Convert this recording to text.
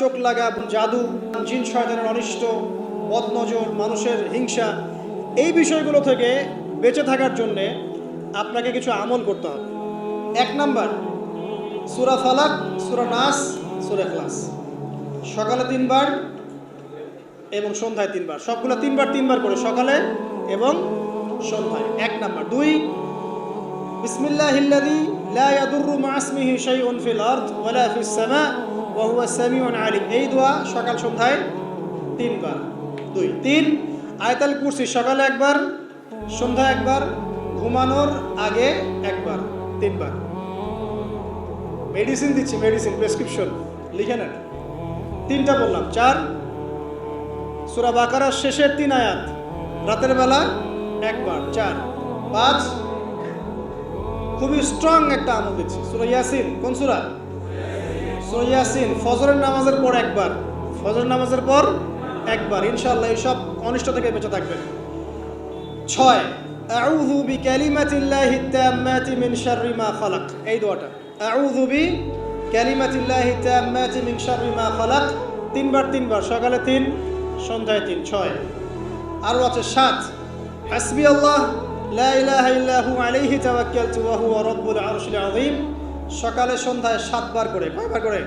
চোখ লাগা জাদু জিন শয়তানের অনিষ্ট, বদনজর, মানুষের হিংসা, এই বিষয়গুলো থেকে বেঁচে থাকার জন্যে আপনাকে কিছু আমল করতে হবে। এক নাম্বার, সুরা ফালাক, সুরা নাস, সুরা ক্লাস সকালে তিনবার এবং সন্ধ্যায় তিনবার। সবগুলো তিনবার তিনবার করে সকালে এবং সন্ধ্যায়। এক নাম্বার। দুই, বিসমিল্লাহিল্লাযী লা ইয়াদুররু মা ইসমিহি শাইউন ফিল আরদ ওয়ালা ফিস সামা ওয়া হুয়া সামিউন আলিম। এই দোয়া সকাল সন্ধ্যায় তিনবার। দুই। তিন, আয়াতুল কুরসি সকালে একবার, সন্ধ্যায় একবার, ঘুমানোর আগে একবার, তিনবার। মেডিসিন দিচ্ছি, মেডিসিন, প্রেসক্রিপশন, লিখে নেন। তিনটা বললাম। চার, সুরা বাকারার শেষের তিন আয়াত, রাতের বেলা একবার। চার, পাঁচ, খুবই স্ট্রং একটা আমল দিচ্ছি। সুরা ইয়াসিন, কোন সুরা? ইয়াসিন ফজরের নামাজের পর একবার। ফজরের নামাজের পর একবার। ইনশাআল্লাহ এইসব অনিষ্ট থেকে বেঁচে থাকবেন। ছয়, আউযু বিকালিমাতিল্লাহি তাম্মাতি মিন শাররি মা খালাক। এই দোয়াটা। আউযু বি কালিমাতিল্লাহি তাম্মাতি মিন শাররি মা খালাক। তিনবার তিনবার। সকালে তিন, সন্ধ্যায় তিন। ছয়, আরও আছে সাত, হাসবি আল্লাহ, লা ইলাহা ইল্লা হু আলাইহি তাওয়াক্কালতু ওয়া হুয়া রাব্বুল আরশিল সকালে সন্ধ্যায় সাতবার করে কয়বার করে?